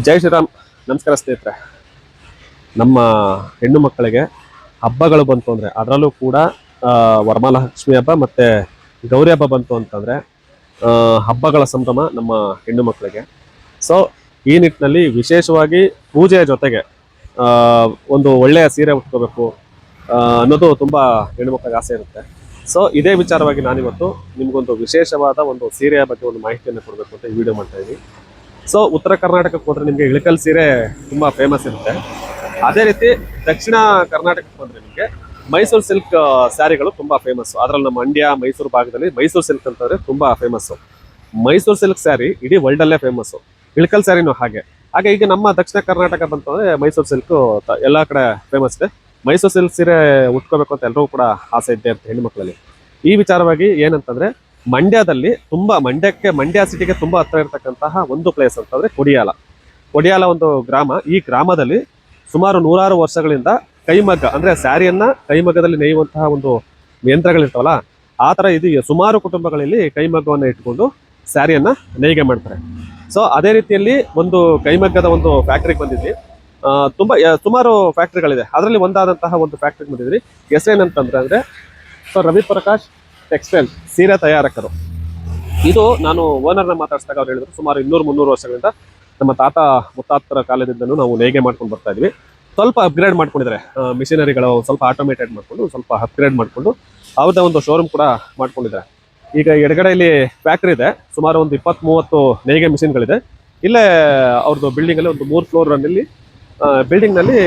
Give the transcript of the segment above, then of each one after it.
ಜೈ ಶ್ರೀರಾಮ್. ನಮಸ್ಕಾರ ಸ್ನೇಹಿತರೆ. ನಮ್ಮ ಹೆಣ್ಣು ಮಕ್ಕಳಿಗೆ ಹಬ್ಬಗಳು ಬಂತು ಅಂದರೆ ಅದರಲ್ಲೂ ಕೂಡ ವರಮಹಾಲಕ್ಷ್ಮಿ ಹಬ್ಬ ಮತ್ತು ಗೌರಿ ಹಬ್ಬ ಬಂತು ಅಂತಂದರೆ ಹಬ್ಬಗಳ ಸಂಭ್ರಮ ನಮ್ಮ ಹೆಣ್ಣು ಮಕ್ಕಳಿಗೆ. ಸೊ ಈ ನಿಟ್ಟಿನಲ್ಲಿ ವಿಶೇಷವಾಗಿ ಪೂಜೆಯ ಜೊತೆಗೆ ಒಂದು ಒಳ್ಳೆಯ ಸೀರೆ ಉಟ್ಕೋಬೇಕು ಅನ್ನೋದು ತುಂಬ ಹೆಣ್ಣು ಮಕ್ಕಳಿಗೆ ಆಸೆ ಇರುತ್ತೆ. ಸೊ ಇದೇ ವಿಚಾರವಾಗಿ ನಾನಿವತ್ತು ನಿಮಗೊಂದು ವಿಶೇಷವಾದ ಒಂದು ಸೀರೆಯ ಬಗ್ಗೆ ಒಂದು ಮಾಹಿತಿಯನ್ನು ಕೊಡಬೇಕು ಅಂತ ಈ ವಿಡಿಯೋ ಮಾಡ್ತಾ ಇದ್ದೀನಿ ಸೊ ಉತ್ತರ ಕರ್ನಾಟಕಕ್ಕೆ ಹೋದ್ರೆ ನಿಮಗೆ ಇಳಕಲ್ ಸೀರೆ ತುಂಬಾ ಫೇಮಸ್ ಇರುತ್ತೆ. ಅದೇ ರೀತಿ ದಕ್ಷಿಣ ಕರ್ನಾಟಕಕ್ಕೆ ಹೋದ್ರೆ ನಿಮಗೆ ಮೈಸೂರು ಸಿಲ್ಕ್ ಸ್ಯಾರಿಗಳು ತುಂಬಾ ಫೇಮಸ್ಸು ಅದರಲ್ಲಿ ನಮ್ಮ ಮಂಡ್ಯ ಮೈಸೂರು ಭಾಗದಲ್ಲಿ ಮೈಸೂರು ಸಿಲ್ಕ್ ಅಂತಂದರೆ ತುಂಬ ಫೇಮಸ್ಸು ಮೈಸೂರು ಸಿಲ್ಕ್ ಸ್ಯಾರಿ ಇಡೀ ವರ್ಲ್ಡಲ್ಲೇ ಫೇಮಸ್ಸು ಫೇಮಸ್ ಇಳಕಲ್ ಸ್ಯಾರಿನೂ ಹಾಗೆ. ಹಾಗೆ ಈಗ ನಮ್ಮ ದಕ್ಷಿಣ ಕರ್ನಾಟಕ ಬಂತಂದರೆ ಮೈಸೂರು ಸಿಲ್ಕು ಎಲ್ಲ ಕಡೆ ಫೇಮಸ್ ಇದೆ. ಮೈಸೂರು ಸಿಲ್ಕ್ ಸೀರೆ ಉಟ್ಕೋಬೇಕು ಅಂತ ಎಲ್ಲರೂ ಕೂಡ ಆಸೆ ಇದೆ ಅಂತ ಹೆಣ್ಮಕ್ಳಲ್ಲಿ ಈ ವಿಚಾರವಾಗಿ ಏನಂತಂದ್ರೆ ಮಂಡ್ಯದಲ್ಲಿ ತುಂಬಾ ಮಂಡ್ಯಕ್ಕೆ, ಮಂಡ್ಯ ಸಿಟಿಗೆ ತುಂಬಾ ಹತ್ರ ಇರತಕ್ಕಂತಹ ಒಂದು ಪ್ಲೇಸ್ ಅಂತಂದ್ರೆ ಕೊಡಿಯಾಲ. ಕೊಡಿಯಾಲ ಒಂದು ಗ್ರಾಮ. ಈ ಗ್ರಾಮದಲ್ಲಿ ಸುಮಾರು ನೂರಾರು ವರ್ಷಗಳಿಂದ ಕೈಮಗ್ಗ ಅಂದ್ರೆ ಸ್ಯಾರಿಯನ್ನ ಕೈಮಗ್ಗದಲ್ಲಿ ನೇಯುವಂತಹ ಒಂದು ಯಂತ್ರಗಳಿರ್ತಾವಲ್ಲ, ಆ ಥರ ಇದು ಸುಮಾರು ಕುಟುಂಬಗಳಲ್ಲಿ ಕೈಮಗ್ಗವನ್ನು ಇಟ್ಕೊಂಡು ಸ್ಯಾರಿಯನ್ನ ನೇಯ್ಗೆ ಮಾಡ್ತಾರೆ. ಸೊ ಅದೇ ರೀತಿಯಲ್ಲಿ ಒಂದು ಕೈಮಗ್ಗದ ಒಂದು ಫ್ಯಾಕ್ಟ್ರಿಗೆ ಬಂದಿದ್ವಿ. ತುಂಬಾ ಸುಮಾರು ಫ್ಯಾಕ್ಟ್ರಿಗಳಿದೆ ಅದರಲ್ಲಿ ಒಂದಾದಂತಹ ಒಂದು ಫ್ಯಾಕ್ಟ್ರಿಗೆ ಬಂದಿದ್ವಿ. ಹೆಸರೇನಂತಂದ್ರೆ ಅಂದ್ರೆ, ಸೊ ರವಿ ಪ್ರಕಾಶ್ ಟೆಕ್ಸ್ಟೈಲ್ ಸೀರೆ ತಯಾರಕರು. ಇದು ನಾನು ಓನರ್ನ ಮಾತಾಡಿಸಿದಾಗ ಅವ್ರು ಹೇಳಿದ್ರು, ಸುಮಾರು ಇನ್ನೂರು ಮುನ್ನೂರು ವರ್ಷಗಳಿಂದ ನಮ್ಮ ತಾತ ಮುತ್ತಾತರ ಕಾಲದಿಂದಲೂ ನಾವು ನೇಗೆ ಮಾಡ್ಕೊಂಡು ಬರ್ತಾ ಇದ್ವಿ. ಸ್ವಲ್ಪ ಅಪ್ಗ್ರೇಡ್ ಮಾಡ್ಕೊಂಡಿದ್ದಾರೆ. ಮಿಷಿನರಿಗಳು ಸ್ವಲ್ಪ ಆಟೋಮೇಟೆಡ್ ಮಾಡ್ಕೊಂಡು, ಸ್ವಲ್ಪ ಅಪ್ಗ್ರೇಡ್ ಮಾಡ್ಕೊಂಡು ಅವ್ರದ್ದೇ ಒಂದು ಶೋರೂಮ್ ಕೂಡ ಮಾಡ್ಕೊಂಡಿದ್ದಾರೆ. ಈಗ ಎಡಗಡೆ ಇಲ್ಲಿ ಫ್ಯಾಕ್ಟ್ರಿ ಇದೆ, ಸುಮಾರು ಒಂದು ಇಪ್ಪತ್ತ್ ಮೂವತ್ತು ನೇಯ್ಗೆ ಮಿಷಿನ್ಗಳಿದೆ ಇಲ್ಲೇ ಅವ್ರದ್ದು ಬಿಲ್ಡಿಂಗ್ ಅಲ್ಲಿ ಒಂದು ಮೂರು ಫ್ಲೋರ್ನಲ್ಲಿ ಬಿಲ್ಡಿಂಗ್ನಲ್ಲಿ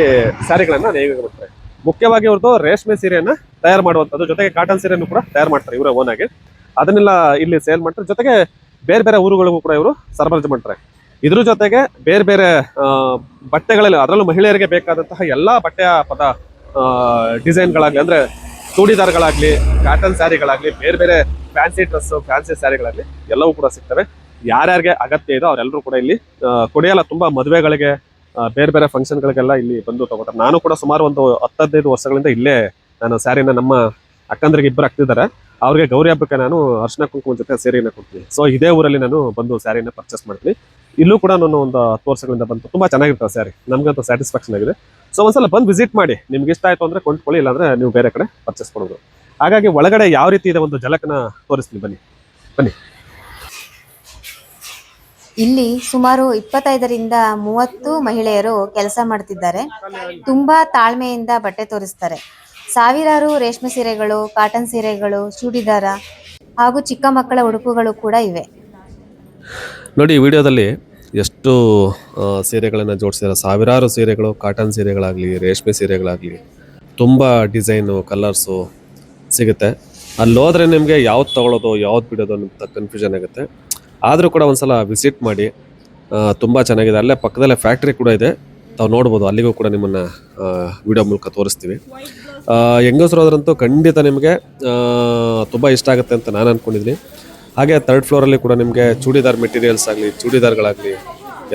ಸ್ಯಾರಿಗಳನ್ನ ನೇಯ್ಗೆ ಮಾಡ್ತಾರೆ ಮುಖ್ಯವಾಗಿ ಅವ್ರದ್ದು ರೇಷ್ಮೆ ಸೀರೆಯನ್ನ ತಯಾರು ಮಾಡುವಂಥದ್ದು. ಜೊತೆಗೆ ಕಾಟನ್ ಸೀರೆಯನ್ನು ಕೂಡ ತಯಾರು ಮಾಡ್ತಾರೆ ಇವರ ಓನ್ ಅದನ್ನೆಲ್ಲ ಇಲ್ಲಿ ಸೇಲ್ ಮಾಡ್ತಾರೆ. ಜೊತೆಗೆ ಬೇರೆ ಬೇರೆ ಊರುಗಳಿಗೂ ಕೂಡ ಇವರು ಸರಬರಾಜು ಮಾಡ್ತಾರೆ. ಇದ್ರ ಜೊತೆಗೆ ಬೇರೆ ಬೇರೆ ಬಟ್ಟೆಗಳಲ್ಲಿ ಅದರಲ್ಲೂ ಮಹಿಳೆಯರಿಗೆ ಬೇಕಾದಂತಹ ಎಲ್ಲಾ ಬಟ್ಟೆಯ ಪದ ಡಿಸೈನ್ಗಳಾಗಲಿ ಅಂದ್ರೆ ಚೂಡಿದಾರ್ಗಳಾಗಲಿ ಕಾಟನ್ ಸ್ಯಾರಿಗಳಾಗಲಿ, ಬೇರೆ ಬೇರೆ ಫ್ಯಾನ್ಸಿ ಡ್ರೆಸ್ ಫ್ಯಾನ್ಸಿ ಸ್ಯಾರಿಗಳಾಗಲಿ ಎಲ್ಲವೂ ಕೂಡ ಸಿಗ್ತವೆ. ಯಾರ್ಯಾರಿಗೆ ಅಗತ್ಯ ಇದೋ ಅವರೆಲ್ಲರೂ ಕೂಡ ಇಲ್ಲಿ ಕೊಡೆಯಲ್ಲ ತುಂಬಾ ಮದುವೆಗಳಿಗೆ ಬೇರೆ ಬೇರೆ ಫಂಕ್ಷನ್ಗಳಿಗೆಲ್ಲ ಇಲ್ಲಿ ಬಂದು ತಗೋತಾರೆ. ನಾನು ಕೂಡ ಸುಮಾರು ಒಂದು ಹತ್ತದೈದು ವರ್ಷಗಳಿಂದ ಇಲ್ಲೇ ನಾನು ಸ್ಯಾರಿನ ನಮ್ಮ ಅಕ್ಕಂದ್ರಿಗೆ ಇಬ್ಬರು ಹಾಕ್ತಿದ್ದಾರೆ. ಅವ್ರಿಗೆ ಗೌರಿ ಹಬ್ಬಕ್ಕೆ ನಾನು ಅರ್ಶನ ಕುಂಕುಮ ಜೊತೆ ಸೇರಿನ ಕೊಡ್ತೀನಿ. ಸೊ ಇದೇ ಊರಲ್ಲಿ ನಾನು ಬಂದು ಸ್ಯಾರಿನ ಪರ್ಚೇಸ್ ಮಾಡ್ತೀನಿ. ಇಲ್ಲೂ ಕೂಡ ನಾನು ಒಂದು ಹತ್ತು ವರ್ಷಗಳಿಂದ ಬಂತು. ತುಂಬಾ ಚೆನ್ನಾಗಿರ್ತದೆ ಸ್ಯಾರಿ. ನಮಗಂತ ಸ್ಯಾಟಿಸ್ಫ್ಯಾಕ್ಷನ್ ಆಗಿದೆ. ಸೊ ಒಂದ್ಸಲ ಬಂದು ವಿಸಿಟ್ ಮಾಡಿ. ನಿಮ್ಗೆ ಇಷ್ಟ ಆಯ್ತು ಅಂದ್ರೆ ಕೊಂಡ್ಕೊಳ್ಳಿ, ಇಲ್ಲಾಂದ್ರೆ ನೀವು ಬೇರೆ ಕಡೆ ಪರ್ಚೇಸ್ ಮಾಡೋದು ಹಾಗಾಗಿ ಒಳಗಡೆ ಯಾವ ರೀತಿ ಇದೆ ಒಂದು ಜಲಕನ ತೋರಿಸ್ತೀನಿ. ಬನ್ನಿ. ಬನ್ನಿ. ಇಲ್ಲಿ ಸುಮಾರು ಇಪ್ಪತ್ತೈದರಿಂದ ಮೂವತ್ತು ಮಹಿಳೆಯರು ಕೆಲಸ ಮಾಡ್ತಿದ್ದಾರೆ. ತುಂಬಾ ತಾಳ್ಮೆಯಿಂದ ಬಟ್ಟೆ ತೋರಿಸ್ತಾರೆ. ಸಾವಿರಾರು ರೇಷ್ಮೆ ಸೀರೆಗಳು ಕಾಟನ್ ಸೀರೆಗಳು, ಚೂಡಿದಾರ ಹಾಗೂ ಚಿಕ್ಕ ಮಕ್ಕಳ ಉಡುಪುಗಳು ಕೂಡ ಇವೆ. ನೋಡಿ ವಿಡಿಯೋದಲ್ಲಿ ಎಷ್ಟು ಸೀರೆಗಳನ್ನು ಜೋಡಿಸಿದ್ದಾರೆ ಸಾವಿರಾರು ಸೀರೆಗಳು ಕಾಟನ್ ಸೀರೆಗಳಾಗಲಿ, ರೇಷ್ಮೆ ಸೀರೆಗಳಾಗಲಿ, ತುಂಬ ಡಿಸೈನು ಕಲರ್ಸು ಸಿಗುತ್ತೆ. ಅಲ್ಲಿ ಹೋದರೆ ನಿಮಗೆ ಯಾವ್ದು ತೊಗೊಳೋದು, ಯಾವ್ದು ಬಿಡೋದು ಅಂತ ಕನ್ಫ್ಯೂಷನ್ ಆಗುತ್ತೆ. ಆದರೂ ಕೂಡ ಒಂದ್ಸಲ ವಿಸಿಟ್ ಮಾಡಿ ತುಂಬ ಚೆನ್ನಾಗಿದೆ. ಅಲ್ಲೇ ಪಕ್ಕದಲ್ಲೇ ಫ್ಯಾಕ್ಟ್ರಿ ಕೂಡ ಇದೆ. ತಾವು ನೋಡ್ಬೋದು, ಅಲ್ಲಿಗೂ ಕೂಡ ನಿಮ್ಮನ್ನು ವಿಡಿಯೋ ಮೂಲಕ ತೋರಿಸ್ತೀವಿ. ಹೆಂಗಸರು ಹೆಂಗಸ್ರು ಹೋದ್ರಂತೂ ಖಂಡಿತ ನಿಮಗೆ ತುಂಬ ಇಷ್ಟ ಆಗುತ್ತೆ ಅಂತ ನಾನು ಅಂದ್ಕೊಂಡಿದ್ದೀನಿ ಹಾಗೆ ತರ್ಡ್ ಫ್ಲೋರಲ್ಲಿ ಕೂಡ ನಿಮಗೆ ಚೂಡಿದಾರ್ ಮೆಟೀರಿಯಲ್ಸ್ ಆಗಲಿ, ಚೂಡಿದಾರ್ಗಳಾಗಲಿ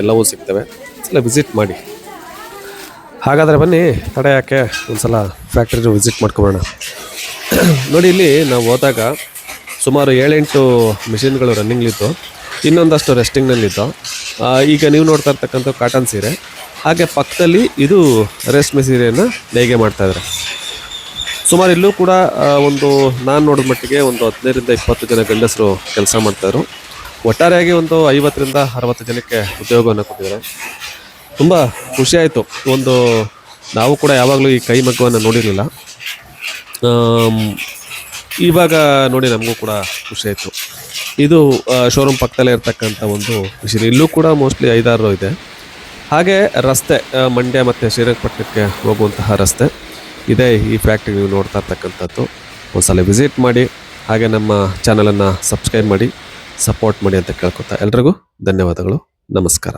ಎಲ್ಲವೂ ಸಿಗ್ತವೆ. ಸಲ ವಿಸಿಟ್ ಮಾಡಿ. ಹಾಗಾದರೆ ಬನ್ನಿ ತಡೆ ಯಾಕೆ ಒಂದ್ಸಲ ಫ್ಯಾಕ್ಟ್ರಿ ವಿಸಿಟ್ ಮಾಡ್ಕೊಬೋಣ. ನೋಡಿ, ಇಲ್ಲಿ ನಾವು ಹೋದಾಗ ಸುಮಾರು ಏಳೆಂಟು ಮಿಷಿನ್ಗಳು ರನ್ನಿಂಗ್ಲಿತ್ತು ಇನ್ನೊಂದಷ್ಟು ರೆಸ್ಟಿಂಗ್ನಲ್ಲಿತ್ತು ಈಗ ನೀವು ನೋಡ್ತಾ ಇರ್ತಕ್ಕಂಥ ಕಾಟನ್ ಸೀರೆ. ಹಾಗೆ ಪಕ್ಕದಲ್ಲಿ ಇದು ರೇಷ್ಮೆ ಸೀರೆಯನ್ನು ನೇಯ್ಗೆ ಮಾಡ್ತಾ ಇದ್ದಾರೆ ಸುಮಾರು ಇಲ್ಲೂ ಕೂಡ ಒಂದು ನಾನು ನೋಡಿದ ಮಟ್ಟಿಗೆ ಒಂದು ಹದಿನೈದರಿಂದ ಇಪ್ಪತ್ತು ಜನ ಗಂಡಸರು ಕೆಲಸ ಮಾಡ್ತಾಯಿದ್ರು ಒಟ್ಟಾರೆಯಾಗಿ ಒಂದು ಐವತ್ತರಿಂದ ಅರವತ್ತು ಜನಕ್ಕೆ ಉದ್ಯೋಗವನ್ನು ಕೊಟ್ಟಿದ್ದಾರೆ. ತುಂಬ ಖುಷಿಯಾಯಿತು ಒಂದು, ನಾವು ಕೂಡ ಯಾವಾಗಲೂ ಈ ಕೈ ಮಗ್ಗವನ್ನು ನೋಡಿರಲಿಲ್ಲ. ಇವಾಗ ನೋಡಿ ನಮಗೂ ಕೂಡ ಖುಷಿಯಾಯಿತು ಇದು ಶೋರೂಮ್ ಪಕ್ಕದಲ್ಲೇ ಇರ್ತಕ್ಕಂಥ ಒಂದು ಮಿಷಿನ್ ಇಲ್ಲೂ ಕೂಡ ಮೋಸ್ಟ್ಲಿ ಐದಾರು ಇದೆ. ಹಾಗೆ ರಸ್ತೆ ಮಂಡ್ಯ ಮತ್ತು ಶ್ರೀರಂಗಪಟ್ಟಣಕ್ಕೆ ಹೋಗುವಂತಹ ರಸ್ತೆ ಇದೇ. ಈ ಫ್ಯಾಕ್ಟ್ರಿ ನೀವು ನೋಡ್ತಾ ಇರ್ತಕ್ಕಂಥದ್ದು. ಒಂದ್ಸಲ ವಿಸಿಟ್ ಮಾಡಿ, ಹಾಗೆ ನಮ್ಮ ಚಾನಲನ್ನು ಸಬ್ಸ್ಕ್ರೈಬ್ ಮಾಡಿ ಸಪೋರ್ಟ್ ಮಾಡಿ ಅಂತ ಕೇಳ್ಕೊತಾ ಎಲ್ರಿಗೂ ಧನ್ಯವಾದಗಳು. ನಮಸ್ಕಾರ.